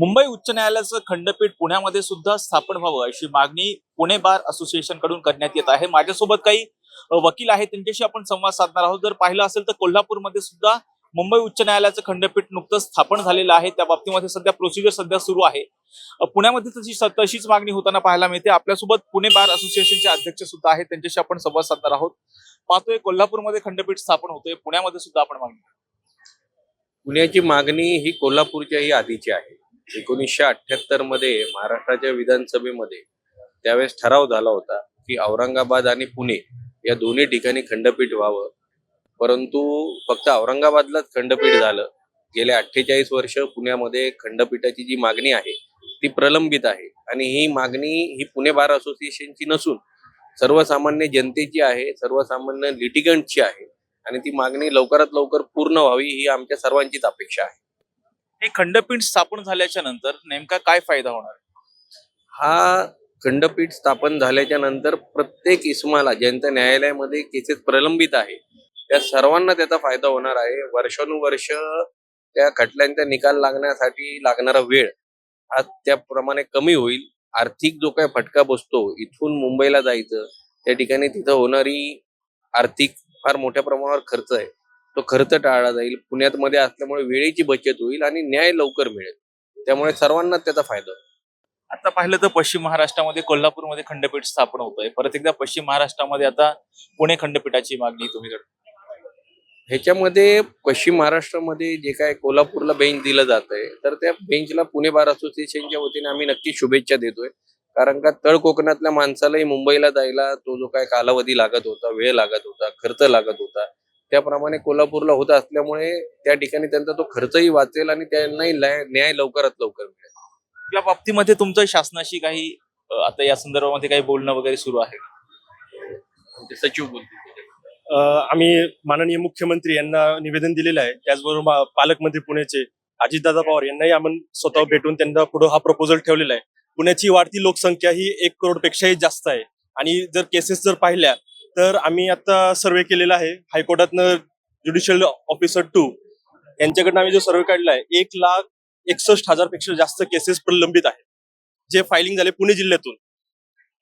मुंबई उच्च न्यायालयाचं खंडपीठ पुण्यामध्ये सुद्धा स्थापन व्हावं अशी मागणी पुणे बार असोसिएशनकडून करण्यात येत आहे. माझ्यासोबत काही वकील आहेत. त्यांच्याशी आपण संवाद साधणार आहोत. जर पाहिलं असेल तर कोल्हापूरमध्ये सुद्धा मुंबई उच्च न्यायालयाचं खंडपीठ नुकतंच स्थापन झालेलं आहे. त्या बाबतीमध्ये सध्या प्रोसिजर सध्या सुरू आहे. पुण्यामध्ये तशी तशीच मागणी होताना पाहायला मिळते. आपल्यासोबत पुणे बार असोसिएशनचे अध्यक्ष सुद्धा आहेत. त्यांच्याशी आपण संवाद साधणार आहोत. पाहतोय कोल्हापूरमध्ये खंडपीठ स्थापन होतोय. पुण्यामध्ये सुद्धा आपण मागणी पुण्याची मागणी ही कोल्हापूरच्याही आधीची आहे. एकोणीसशे अठ्याहत्तरमध्ये महाराष्ट्राच्या विधानसभेमध्ये त्यावेळेस ठराव झाला होता की औरंगाबाद आणि पुणे या दोन्ही ठिकाणी खंडपीठ व्हावं. परंतु फक्त औरंगाबादलाच खंडपीठ झालं. गेल्या अठ्ठेचाळीस वर्ष पुण्यामध्ये खंडपीठाची जी मागणी आहे ती प्रलंबित आहे. आणि ही मागणी ही पुणे बार असोसिएशनची नसून सर्वसामान्य जनतेची आहे सर्वसामान्य लिटिगंटची आहे. आणि ती मागणी लवकरात लवकर पूर्ण व्हावी ही आमच्या सर्वांचीच अपेक्षा आहे. हे खंडपीठ स्थापन झाल्याच्यानंतर नेमका काय फायदा होणार? हा खंडपीठ स्थापन झाल्याच्यानंतर प्रत्येक इस्माला ज्यांच्या न्यायालयामध्ये केसेस प्रलंबित आहे त्या सर्वांना त्याचा फायदा होणार आहे. वर्षानुवर्ष त्या खटल्यांचा निकाल लागण्यासाठी लागणारा वेळ हा त्याप्रमाणे कमी होईल. आर्थिक जो काय फटका बसतो इथून मुंबईला जायचं त्या ठिकाणी तिथं होणारी आर्थिक फार मोठ्या प्रमाणावर खर्च आहे. तो खर्च टाळला जाईल. पुण्यात मध्ये असल्यामुळे वेळेची बचत होईल आणि न्याय लवकर मिळेल. त्यामुळे सर्वांना त्याचा फायदा होईल. आता पाहिलं तर पश्चिम महाराष्ट्रामध्ये कोल्हापूरमध्ये खंडपीठ स्थापन होत आहे परत एकदा पश्चिम महाराष्ट्रामध्ये आता पुणे खंडपीठाची मागणी तुम्ही करता. ह्याच्यामध्ये पश्चिम महाराष्ट्रामध्ये जे काय कोल्हापूरला बेंच दिलं जात आहे तर त्या बेंचला पुणे बार असोसिएशनच्या वतीने आम्ही नक्की शुभेच्छा देतोय. कारण का तळ कोकणातल्या माणसालाही मुंबईला जायला तो जो काय कालावधी लागत होता वेळ लागत होता खर्च लागत होता त्याप्रमाणे कोल्हापूरला होत असल्यामुळे त्या ठिकाणी त्यांचा तो खर्चही वाचेल आणि त्यांनाही न्याय न्याय लवकरात लवकर मिळेल. या बाबतीमध्ये तुमचं शासनाशी काही आता या संदर्भामध्ये काही बोलणं वगैरे सुरू आहे सचिव बोलतील अ, आम्ही माननीय मुख्यमंत्री यांना निवेदन दिलेलं आहे. त्याचबरोबर पालकमंत्री पुण्याचे अजितदादा पवार यांनाही आपण स्वतः भेटून त्यांना पुढे हा प्रपोजल ठेवलेला आहे. पुण्याची वाढती लोकसंख्या ही एक करोड पेक्षाही जास्त आहे. आणि जर केसेस जर पाहिल्या तर आम्ही आता सर्वे केलेला आहे. हायकोर्टातनं ज्युडिशियल ऑफिसर टू यांच्याकडनं आम्ही जो सर्वे काढला आहे एक लाख एकसष्ट हजारपेक्षा जास्त केसेस प्रलंबित आहेत. जे फायलिंग झाले पुणे जिल्ह्यातून.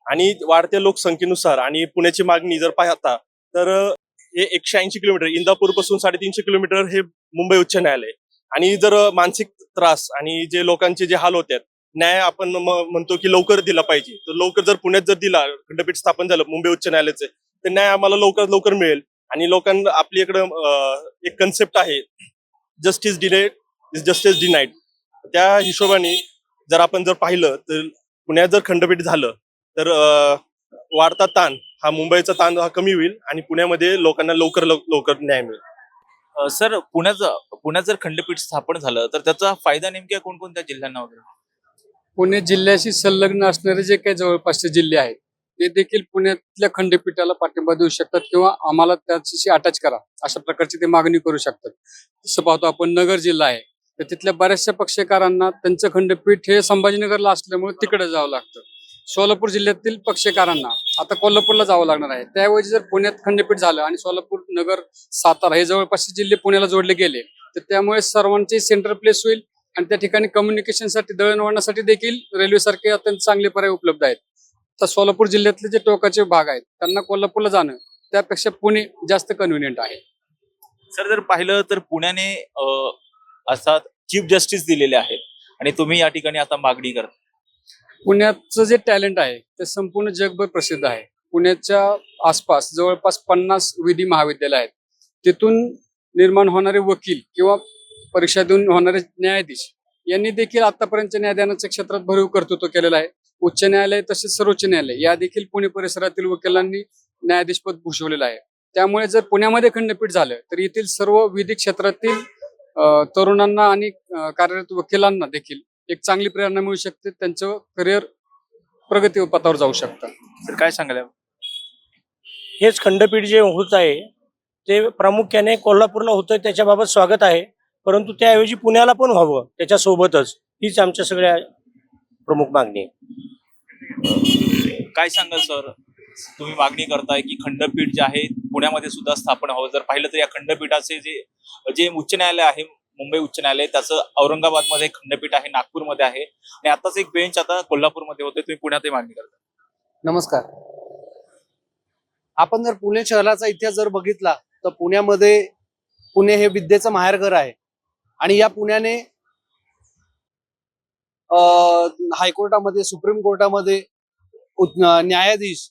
आणि वाढत्या लोकसंख्येनुसार आणि पुण्याची मागणी जर पाहता तर हे एकशे ऐंशी किलोमीटर इंदापूरपासून साडेतीनशे किलोमीटर हे मुंबई उच्च न्यायालय आणि जर मानसिक त्रास आणि जे लोकांचे जे हाल होतात न्याय आपण म्हणतो की लवकर दिला पाहिजे. तर लवकर जर पुण्यात जर दिला खंडपीठ स्थापन झालं मुंबई उच्च न्यायालयाचे तर न्याय आम्हाला लवकरात लवकर मिळेल. आणि लोकांना आपली इकडं एक कन्सेप्ट आहे. Justice denied is justice denied त्या हिशोबाने जर आपण जर पाहिलं तर पुण्यात जर खंडपीठ झालं तर वाढता ताण हा मुंबईचा ताण हा कमी होईल आणि पुण्यामध्ये लोकांना लवकर लव- लवकर न्याय मिळेल. सर पुण्याचं पुण्यात जर खंडपीठ स्थापन झालं तर त्याचा फायदा नेमक्या कोणकोणत्या जिल्ह्यांना वगैरे पुणे जिल्ह्याशी संलग्न असणारे जे काही जवळपासचे जिल्हे आहेत ते देखील पुण्यातल्या खंडपीठाला पाठिंबा देऊ शकतात किंवा आम्हाला त्याच्याशी अटॅच करा. अशा प्रकारची ते मागणी करू शकतात. जसं पाहतो आपण नगर जिल्हा आहे. तर तिथल्या बऱ्याचशा पक्षकारांना त्यांचं खंडपीठ हे संभाजीनगरला असल्यामुळे तिकडे जावं लागतं. सोलापूर जिल्ह्यातील पक्षकारांना आता कोल्हापूरला जावं लागणार आहे. त्याऐवजी जर पुण्यात खंडपीठ झालं आणि सोलापूर नगर सातारा हे जवळपासचे जिल्हे पुण्याला जोडले गेले तर त्यामुळे सर्वांचे सेंटर प्लेस होईल आणि त्या ठिकाणी कम्युनिकेशनसाठी दळणवळणासाठी देखील रेल्वेसारखे अत्यंत चांगले पर्याय उपलब्ध आहेत. तर सोलापूर जिल्ह्यातले जे टोकाचे भाग आहेत त्यांना कोल्हापूरला जाणं त्यापेक्षा पुणे जास्त कन्व्हिनियंट आहे. सर जर पाहिलं तर पुण्याने असा चीफ जस्टिस दिलेले आहेत आणि तुम्ही या ठिकाणी आता मागणी करता. पुण्याचं जे टॅलेंट आहे ते संपूर्ण जगभर प्रसिद्ध आहे. पुण्याच्या आसपास जवळपास पन्नास विधी महाविद्यालय आहेत. तिथून निर्माण होणारे वकील किंवा परीक्षा देऊन होणारे न्यायाधीश यांनी देखील आतापर्यंतच्या न्यायदानाच्या क्षेत्रात भरीव कर्तृत्व केलेलं आहे. उच्च न्यायालय तसेच सर्वोच्च न्यायालय. या देखील पुणे परिसरातील वकिलांनी न्यायाधीशपद भूषवलेलं आहे. त्यामुळे जर पुण्यामध्ये खंडपीठ झालं तर येथील सर्व विधी क्षेत्रातील तरुणांना आणि कार्यरत वकिलांना देखील एक चांगली प्रेरणा मिळू शकते. त्यांचं करिअर प्रगती पथावर जाऊ शकतं. तर काय सांगाल? हेच खंडपीठ जे होत आहे ते प्रामुख्याने कोल्हापूरला होतं त्याच्याबाबत स्वागत आहे. परंतु त्याऐवजी पुण्याला पण व्हावं त्याच्यासोबतच. हीच आमच्या सगळ्या प्रमुख मागणी आहे. काय सांगाल सर? तुम्ही मागणी करताय की खंडपीठ जे आहे पुण्यामध्ये सुद्धा स्थापन व्हावं. जर पाहिलं तर या खंडपीठाचे जे जे उच्च न्यायालय आहे मुंबई उच्च न्यायालय त्याचं औरंगाबादमध्ये खंडपीठ आहे नागपूरमध्ये आहे. आणि आताच एक बेंच आता कोल्हापूरमध्ये होते तुम्ही पुण्यातही मागणी करता. नमस्कार. आपण जर पुणे शहराचा इतिहास जर बघितला तर पुण्यामध्ये पुणे हे विद्येचं माहेरघर आहे. आणि या पुण्याने हायकोर्टामध्ये सुप्रीम कोर्टामध्ये न्यायाधीश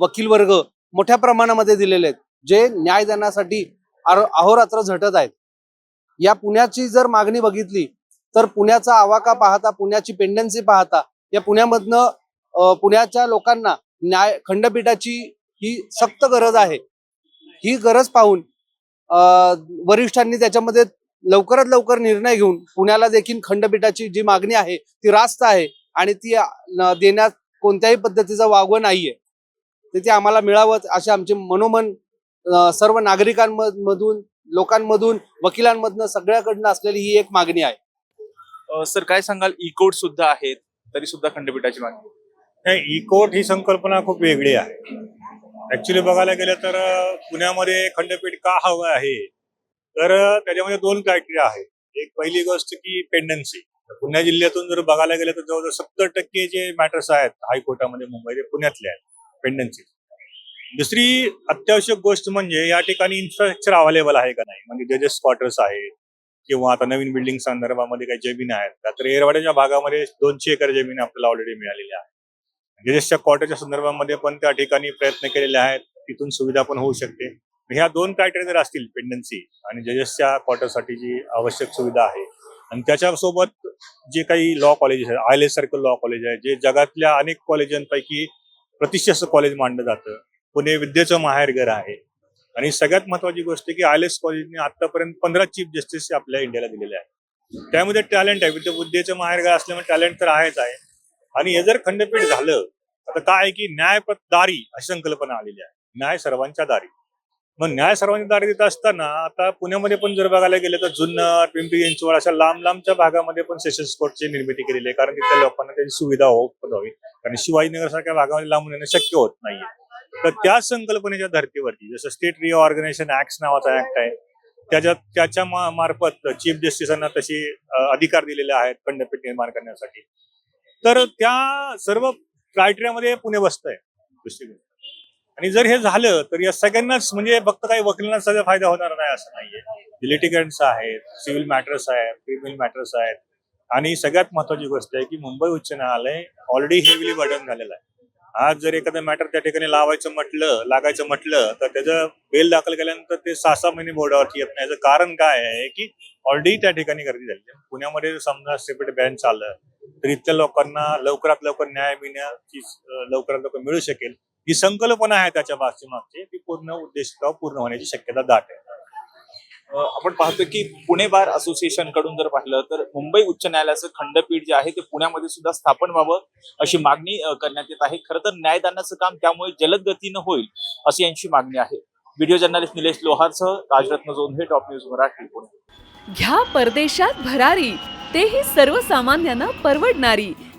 वकील वर्ग मोठ्या प्रमाणामध्ये दिलेले आहेत जे न्याय देण्यासाठी अहोरात्र झटत आहेत. या पुण्याची जर मागणी बघितली तर पुण्याचा आवाका पाहता पुण्याची पेंडन्सी पाहता या पुण्यामधनं पुण्याच्या लोकांना न्याय खंडपीठाची ही सक्त गरज आहे. ही गरज पाहून वरिष्ठांनी त्याच्यामध्ये लवकरात लवकर निर्णय घेऊन पुण्याला देखील खंडपीठाची जी मागणी आहे ती रास्त आहे आणि ती देण्यात कोणत्याही पद्धतीचं वागवं नाहीये. तर ते आम्हाला मिळावं असे आमचे मनोमन सर्व नागरिकांमधून लोकांमधून वकिलांमधनं सगळ्याकडनं असलेली ही एक मागणी आहे. सर काय सांगाल? ई कोड सुद्धा आहेत तरी सुद्धा खंडपीठाची मागणी. नाही ई कोर्ट ही संकल्पना खूप वेगळी आहे. ऍक्च्युली बघायला गेलं तर पुण्यामध्ये खंडपीठ का हवं आहे? तर त्याच्यामध्ये दोन क्रायटेरिया आहेत. एक पहिली गोष्ट की पेंडन्सी पुणे जिल्ह्यातून जर बघायला गेलं तर जवळजवळ सत्तर टक्के जे मॅटर्स आहेत हायकोर्टामध्ये मुंबई ते पुण्यातले आहेत पेंडन्सी दुसरी अत्यावश्यक गोष्ट म्हणजे या ठिकाणी इन्फ्रास्ट्रक्चर अवेलेबल आहे का नाही? म्हणजे जजेस क्वार्टर्स आहेत किंवा आता नवीन बिल्डिंग संदर्भामध्ये काही जमीन आहेत का तर एरवाड्याच्या भागामध्ये दोनशे एकर जमीन आपल्याला ऑलरेडी मिळालेली आहे. म्हणजे जजेसच्या क्वार्टरच्या संदर्भामध्ये पण त्या ठिकाणी प्रयत्न केलेले आहेत तिथून सुविधा पण होऊ शकते. ह्या दोन क्रायटेरिया जर असतील पेंडन्सी आणि जजेसच्या क्वार्टरसाठी जी आवश्यक सुविधा आहे आणि त्याच्यासोबत जे काही लॉ कॉलेजेस आहेत आय एल एस सारखं लॉ कॉलेज आहे जे जगातल्या अनेक कॉलेजांपैकी प्रतिष्ठित कॉलेज मानलं जातं. पुणे विद्येचं माहेरघर आहे. आणि सगळ्यात महत्वाची गोष्ट की आय एल एस कॉलेजने आतापर्यंत पंधरा चीफ जस्टिस आपल्या इंडियाला दिलेले आहेत. त्यामध्ये टॅलेंट आहे. विद्या बुद्धेचं माहेरघर असल्यामुळे टॅलेंट तर आहेच आहे. आणि हे जर खंडपीठ झालं आता काय आहे की न्याय दारी अशी संकल्पना आलेली आहे. न्याय सर्वांच्या दारी. मग न्याय सर्वांनी दारी देत असताना आता पुण्यामध्ये पण जर बघायला गेलं तर जुन्नर पिंपरी चिंचवड अशा लांब लांबच्या भागामध्ये पण सेशन्स कोर्टची निर्मिती केलेली आहे. कारण तिथल्या लोकांना त्याची सुविधा हो व्हावी कारण शिवाजीनगर सारख्या भागामध्ये लांबून येणं शक्य होत नाहीये. तर त्या संकल्पनेच्या धर्तीवरती जसं स्टेट रिऑर्गनायझेशन ऍक्ट नावाचा ऍक्ट आहे त्याच्यात त्याच्या मार्फत चीफ जस्टिसांना तशी अधिकार दिलेले आहेत खंडपीठ निर्माण करण्यासाठी. तर त्या सर्व क्रायटेरियामध्ये पुणे बसत आहे दुसरी आणि जर हे झालं तर या सगळ्यांनाच म्हणजे फक्त काही वकिलांना सगळा फायदा होणार नाही असं नाहीये. लिटिगंट्स आहेत सिव्हिल मॅटर्स आहेत क्रिमिनल मॅटर्स आहेत. आणि सगळ्यात महत्वाची गोष्ट आहे की मुंबई उच्च न्यायालय ऑलरेडी हेविली बर्डन झालेलं आहे. आज जर एखादं मॅटर त्या ठिकाणी लावायचं म्हटलं लागायचं म्हटलं तर त्याचं बेल दाखल केल्यानंतर ते सहा सहा महिने बोर्डावरती येत नाही. याचं कारण काय आहे की ऑलरेडी त्या ठिकाणी गर्दी झाली पुण्यामध्ये समजा सेपरेट बँच आलं तर इथल्या लोकांना लवकरात लवकर न्याय मिळण्याची लवकरात लवकर मिळू शकेल. ही संकल्पना आहे त्याच्या मागची ती पूर्ण उद्देश पूर्ण होण्याची शक्यता दाट आहे. आपण पाहतो की पुणे बार असोसिएशनकडून जर पाहिलं तर मुंबई उच्च न्यायालयाचं खंडपीठ जे आहे ते पुण्यामध्ये सुद्धा स्थापन व्हावं अशी मागणी करण्यात येत आहे. खरं तर न्यायदानाचं काम त्यामुळे जलद गतीनं होईल अशी यांची मागणी आहे. व्हिडिओ जर्नलिस्ट निलेश लोहारसह राजरत्न जोंधे टॉप न्यूज मराठी. पुणे घ्या परदेशात भरारी तेही सर्वसामान्यांना परवडणारी.